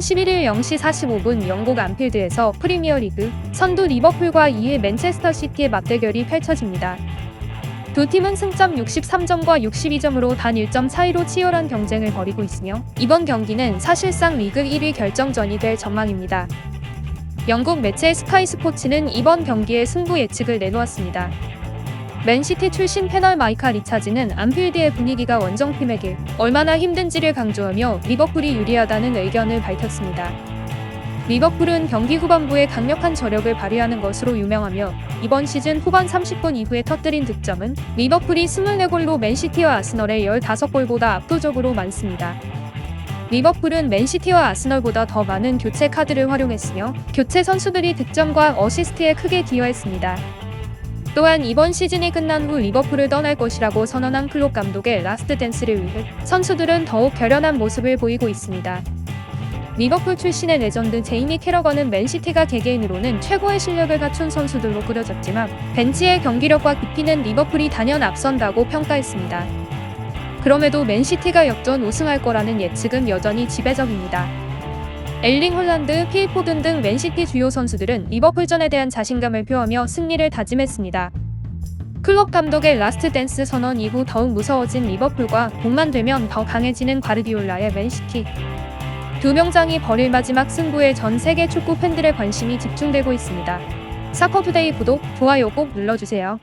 오는 11일 0시 45분 영국 안필드에서 프리미어리그 선두 리버풀과 2위 맨체스터 시티의 맞대결이 펼쳐집니다. 두 팀은 승점 63점과 62점으로 단 1점 차이로 치열한 경쟁을 벌이고 있으며 이번 경기는 사실상 리그 1위 결정전이 될 전망입니다. 영국 매체 스카이 스포츠는 이번 경기의 승부 예측을 내놓았습니다. 맨시티 출신 패널 마이카 리차즈는 안필드의 분위기가 원정팀에게 얼마나 힘든지를 강조하며 리버풀이 유리하다는 의견을 밝혔습니다. 리버풀은 경기 후반부에 강력한 저력을 발휘하는 것으로 유명하며 이번 시즌 후반 30분 이후에 터뜨린 득점은 리버풀이 24골로 맨시티와 아스널의 15골보다 압도적으로 많습니다. 리버풀은 맨시티와 아스널보다 더 많은 교체 카드를 활용했으며 교체 선수들이 득점과 어시스트에 크게 기여했습니다. 또한 이번 시즌이 끝난 후 리버풀을 떠날 것이라고 선언한 클롭 감독의 라스트 댄스를 위해 선수들은 더욱 결연한 모습을 보이고 있습니다. 리버풀 출신의 레전드 제이미 캐러건은 맨시티가 개개인으로는 최고의 실력을 갖춘 선수들로 꾸려졌지만 벤치의 경기력과 깊이는 리버풀이 단연 앞선다고 평가했습니다. 그럼에도 맨시티가 역전 우승할 거라는 예측은 여전히 지배적입니다. 엘링 홀란드, 필 포든 등 맨시티 주요 선수들은 리버풀전에 대한 자신감을 표하며 승리를 다짐했습니다. 클럽 감독의 라스트 댄스 선언 이후 더욱 무서워진 리버풀과 복만 되면 더 강해지는 과르디올라의 맨시티. 두 명장이 벌일 마지막 승부에 전 세계 축구 팬들의 관심이 집중되고 있습니다. 사커투데이 구독, 좋아요 꼭 눌러주세요.